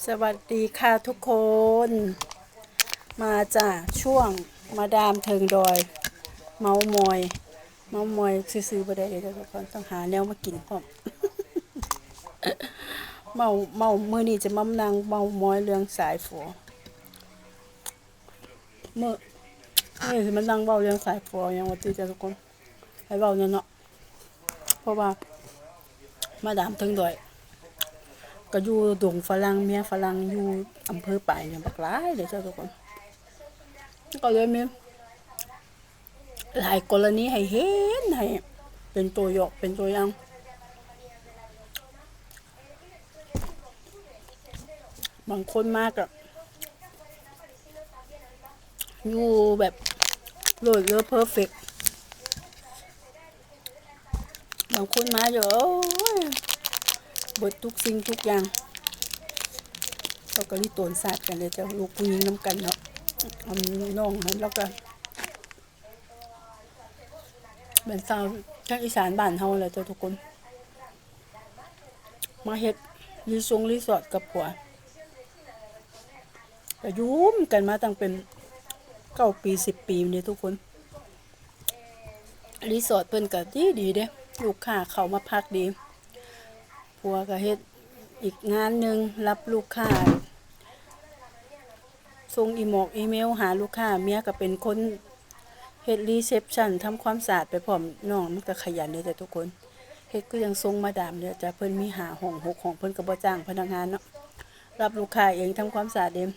สวัสดีค่ะทุกคน มาจากช่วงมาดามเทิงดอย เมามอย เมามอยซื้อๆไปได้เลยทุกคนต้องหาแนวมากินพร้อมเมาเมาเมื่อนี้จะมั่มนางเมามอยเรื่องสายฝอเมื่อเมื่จะมานั่งเบาเรื่องสายฝออย่างวันที่จะทุกคนให้เบาเนี่ยเนาะเพราะว่ามาดามเทิงดอย ก็อยู่ดงฝรั่งเมียฝรั่งอยู่อำเภอปายเนี่ยบักหลายเลยเจ้าทุกคนก็เลยมีหลายกรณีให้เห็นให้เป็นตัวอยกเป็นตัวอย่างบางคนมากอะอยู่แบบโหลดเยอะเพอร์เฟกบางคนมาเยอะ บิดทุกสิ่งทุกอย่างเราก็รีตนศาสตร์กันเลยเจ้าลูกผู้หญิงน้ำกันเนาะเอาน้องให้แล้วก็เป็นสาวทางอีสานบ้านเฮาแหละเจ้าทุกคน มาเฮ็ดรีสงรีสอร์ทกับผัวก็ยุ่มกันมาตั้งเป็นเก้าปีสิบปีนี่ทุกคนรีสอร์ทเพิ่นก็ดีดีเด้ลูกค้าเขามาพักดี ผัวก็เฮ็ดอีกงานหนึ่งรับลูกค้าส่งอีหมอกอีเมลหาลูกค้าเมียก็เป็นคนเฮ็ดรีเซพชันทำความสะอาดไปพร้อมน้องมันก็ขยันเลยแต่ทุกคนเฮ็ดก็ยังทรงมาดามเนี่ยจะเพิ่นมีหาห้องหกห้องเพิ่นก็บ่จ้างพนักงานเนาะรับลูกค้าเองทำความสะอาดเอง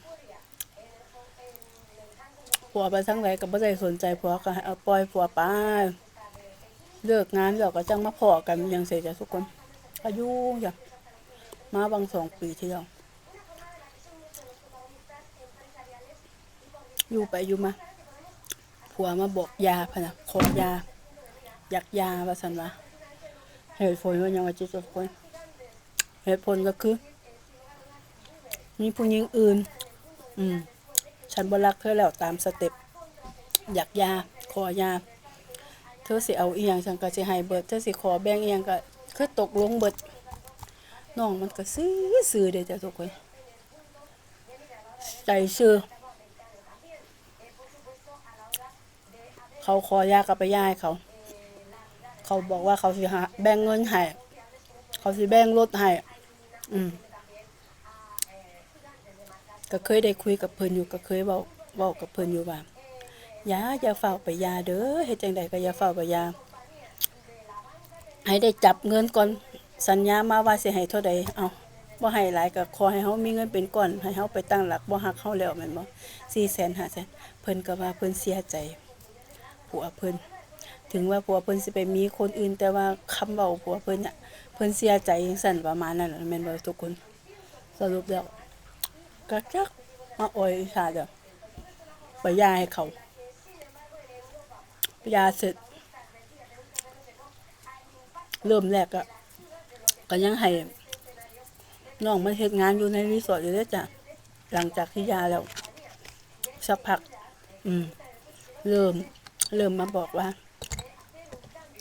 ผัวไปทั้งไหนก็บ่ได้สนใจผัวก็เอาปล่อยผัวไปเลิกงานแล้วก็จังมาพอกันยังเสียจ้ะทุกคน อายุอยากมาบางสองปีที่แล้วอยู่ไปอยู่มาผัวมาบอกยาพะนะขอยา อยากยาว่าสันวะเหตุผลว่ายังว่าจะจบคนเหตุผลก็คือมีผู้หญิงอื่น อืม ฉันบรักเธอแล้วตามสเต็ปอยากยา ขอยา เธอสิเอาอียงฉันก็สิให้เบิดเธอสิขอแบ่งอียงก็ คือตกลงเบิดน้องมันก็ซื้อซื้อเด้จ้ะทุกคนใจซื้อเขาขอยากับไปย่ายเขา เขาบอกว่าเขาสิหาแบ่งเงินให้เขาสิแบ่งรถให้อืมก็เคยได้คุยกับเพิ่นอยู่ก็เคยเว้าเว้ากับเพิ่นอยู่ว่า ยาอย่าเฝ้าไปยาเด้อเฮ็ดจังใดก็อย่าเฝ้าไปยา ให้ได้จับเงินก่อนสัญญามาว่าสิให้เท่าใดเอาบ่ให้หลายก็ขอให้เฮามีเงินเป็นก้อนให้เฮาไปตั้งหลักบ่ฮักเฮาแล้วแม่นบ่400,000 500,000เพิ่นก็ว่าเพิ่นเสียใจผัวเพิ่นถึงว่าผัวเพิ่นสิไปมีคนอื่น แต่ว่าคำเว้าผัวเพิ่นน่ะเพิ่นเสียใจจังซั่นประมาณนั้นแม่นบ่ทุกคนสรุปแล้วก็จักมาออยอีสาเด้อไปยาให้เขาปยาเสร็จ เริ่มแรกอะก็ยังให้น้องมาเฮ็ดงานอยู่ในรีสอร์ทอยู่เด้จ้ะหลังจากที่ยาแล้ว สักพัก อืม เริ่ม เริ่มมาบอกว่า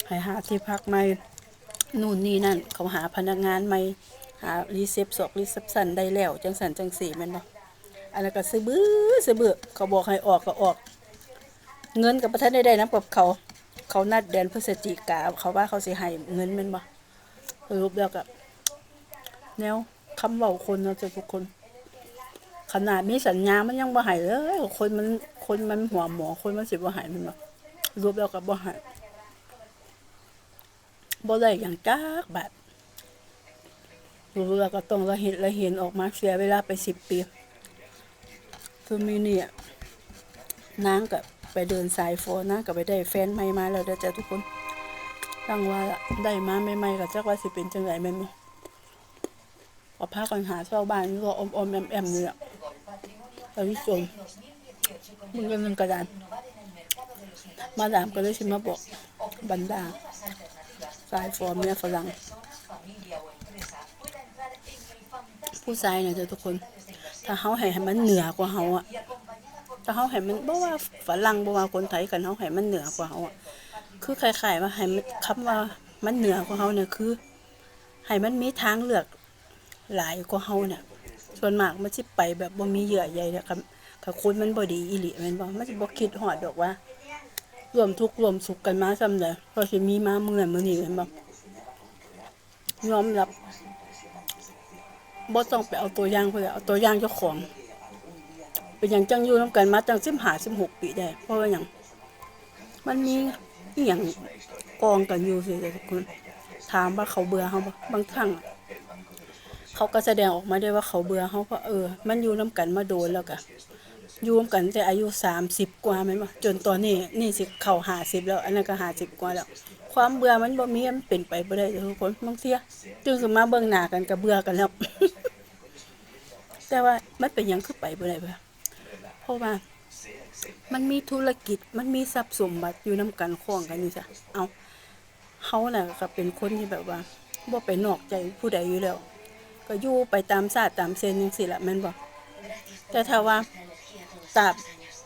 ให้หาที่พักใหม่นู่นนี่นั่น เขาหาพนักงานใหม่หารีเซพสอกรีเซพสันได้แล้ว จังสันจังสีแม่นบ่อันนั้นก็ซื้อบื้อซื้อบื้อเขาบอกให้ออกก็ออก เงินกับประทันได้ได้นํกับเขา เขานัดเดือนพฤศจิกาเขาว่าเขาสิให้เงินม่นบ่สรุปแล้วก็แนวคำเว้าคนเนาะจ้ะทุกคน ขนาดมีสัญญามันยังบ่ให้เลยคนมันคนมันหัวหมอคนมันสิบ่ห้แมันบ่รุปแล้วก็บ่ให้บ่ได้อย่างจักบาทรู้แล้วก็ต้องละเห็นละเห็นออกมาเสียเวลาไปสิบปีคือมีเนี่ยนางกับ ไปเดินสายโฟนนางกับไปได้แฟนใหม่มาแล้วเด้อจ้ะทุกคนตั้งว่าได้มาใหม่ๆก็จักว่าสิเป็นจังไดแม่นบ่ก็พากันหาเช่าบ้านก็อมๆแอมๆนี่แหละตอนนี้จนมึงก็เงินกระดานมาดามก็เลยสิมาบอกบรรดาสายฟอร์มเนี่ยฝรั่งผู้ชายเนี่ยจะทุกคน ถ้าเขาให้ให้มันเหนือกว่าเขาอะ ถ้าเขาให้มันบ่ว่าฝรั่งบ่ว่าคนไทยกันเขาให้มันเหนือกว่าเขาอะคือคล้ายๆว่าให้มันคำว่ามันเหนือกว่าเขาเนี่ยคือให้มันมีทางเลือกหลายกว่าเขาเนี่ยส่วนมากมันสิไปแบบบ่มีเหยื่อใยเนี่ยครับถ้าคนมันบ่ดีอีหลีม่นบ่มันสิบ่คิดฮอดดอกว่ารวมทุกข์รวมสุขกันมาซ้ำใดพอสิมีมาเมื่อมื้อนี้แม่นบ่ยอมรับบ่ต้องไปเอาตัวอย่างเพิ่นเอาตัวอย่างเจ้าของ เป็นยังจังอยู่นํกันมาจัง15 16ปีได้ เพราะว่าหยังมันมีอีหยังกองกันอยู่สิทุกคนถามว่าเขาเบื่อเฮาบางครั้งเขาก็แสดงออกมาได้ว่าเขาเบื่อเขาเพราะเออ มันอยู่น้ำกันมาโดนแล้วก็อยู่นำกันแต่อายุสามสิบกว่าแม่นบ่จนตอนนี้นี่สิเข้าห้าสิบแล้ว อันนั้นก็ห้าสิบกว่าแล้ว ความเบื่อมันบ่มีมันเป็นไปบ่ได้ทุกคนบางเทียจึงสมาเบิ่งหน้ากันก็เบื่อกันแล้ว แต่ว่ามันเป็นยังคือไปบ่ได้บ่ เพราะว่า มันมีธุรกิจมันมีทรัพย์สมบัติอยู่นํกันคล้องกันนี่จ้ะเอาเฮาน่ะก็เป็นคนที่แบบว่าบ่ไปนอกใจผู้ใดอยู่แล้ว ก็อยู่ไปตามศาสตร์ตามเส้นจังซี่ละแม่นบ่แต่ถ้าว่าตราบ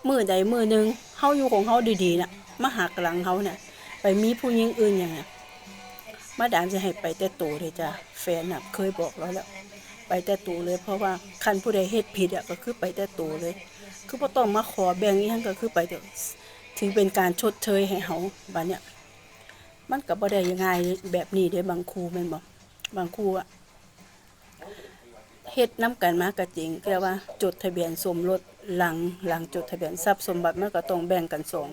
มือใดมือหนึงเฮาอยู่ของเฮาดีๆน่ะมาหักหลังเฮาน่ะไปมีผู้หญิงอื่นอย่างน่ะมาดามจะให้ไปแต่โตเลยจ้ะแฟนน่ะเคยบอกแล้วแหละไปแต่โตเลย เพราะว่าคันผู้ใดเฮ็ดผิดอะก็คือไปแต่โตเลย คือบ่ต้องมาขอแบ่งอีหยังก็คือไปเถอะถึงเป็นการชดเชยให้เฮาบัดเนี้ยมันก็บ่ได้ง่ายแบบนี้เด้บางครูแม่นบ่บางครูอะเฮ็ดน้ำกันมาก็จริงแต่ว่าจดทะเบียนสมรสหลังหลังจดทะเบียนทรัพย์สมบัติมันก็ต้องแบ่งกันสอง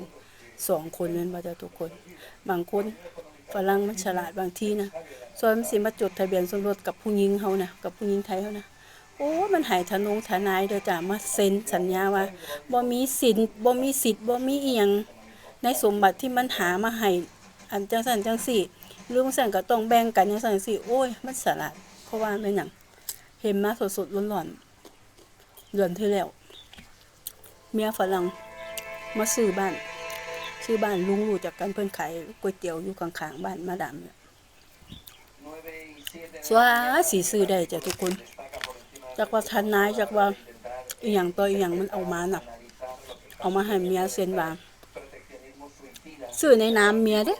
สองคนแม่นบ่จ้ะทุกคน บางคนฝรั่งมันฉลาดบางทีนะส่วนมันสิมาจดทะเบียนสมรสกับผู้หญิงเฮานะกับผู้หญิงไทยเฮานะ โอ้มันหายทะนงทนายเด้อจ้ะมาเซ็นสัญญาว่าบ่มีสินบ่มีสิทธิ์บ่มีเอียงในสมบัติที่มันหามาให้อันจังซั่นจังซี่หรือจังซั่นก็ต้องแบ่งกันจังซั่นจังซี่โอ้ยมันฉลาดเพราะว่าเป็นหยังเห็นมาสดๆร้อนๆเดือนที่แล้วเมียฝรั่งมาซื้อบ้านซื้อบ้านลุงรู้จากกันเพิ่นขายก๋วยเตี๋ยวอยู่ข้างๆบ้านมาดามเนี่ยสว่าสีซื้อได้จ้ะทุกคน จากว่าทนายจากว่าอีหยังตัวอีหยังมันเอามาน่ะ เอามาให้เมียเซ็นว่าซื้อในนามเมียเด้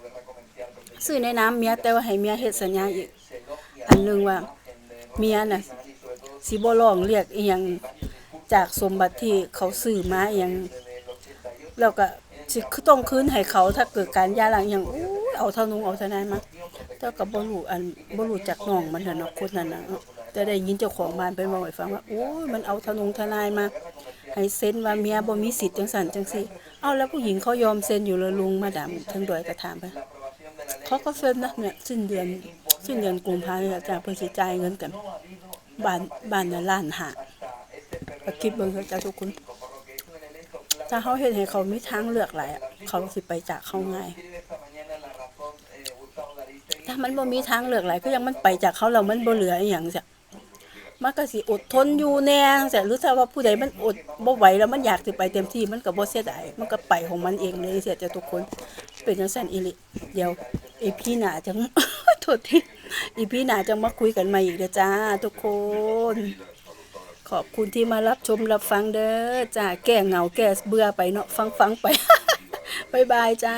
ซื้อในนามเมียแต่ว่าให้เมียเฮ็ดสัญญาอีก อันหนึงว่าเมียน่ะสิบ่ร้องเรียกอีหยังจากสมบัติที่เขาซื้อมาอีหยังแล้วก็สิต้องคืนให้เขาถ้าเกิดการย่าร้างอย่างอู้เอาเท่านุงเอาเท่านั้นมาแต่ก็บ่รู้อันบ่รู้จักน้องมันน่ะเนาะคนนั้นน่ะเนาะ แต่ได้ยินเจ้าของบ้านไปบอกให้ฟังว่าโอ้ยมันเอาทนงทนายมา ให้เซ็นว่าเมียบ่มีสิทธิ์จังซั่นจังซี่เอาแล้วผู้หญิงเขายอมเซ็นอยู่แล้วลุงมาดามถึงดอยก็ถามไปเขาก็เซ็นนะเนี่ยสิ้นเดือนสิ้นเดือนกุมภาพันธ์เนี่ยจ้ะเพิ่นสิจ่ายเงินกันบ้านบ้านน่ะล้านหาคิดเบิ่งเถอะจ้าทุกคนถ้าเขาเห็นให้เขามีทางเลือกหลายอะเขาสิไปจากเขาง่าย ถ้ามันบ่มีทางเลือกหลายก็ยังมันไปจากเขาแล้วมันบ่เหลืออีหยังจ้ะ มันก็สิอดทนอยู่แน่จ้ะหรือถ้าว่าผู้ใดมันอดบ่ไหวแล้วมันอยากสิไปเต็มที่มันก็บ่เสียดายมันก็ไปของมันเองเลยเสียจะทุกคนเป็นจังซั่นอีหลิเดี๋ยวอีพี่หน้าจังโทษทีอีพี่หน้าจังมาคุยกันใหม่อีกเด้อจ้า ทุกคน ขอบคุณที่มารับชมรับฟังเด้อจ้าแก้เหงาแก้เบื่อไปเนาะฟังฟังๆไปบายบายจ้า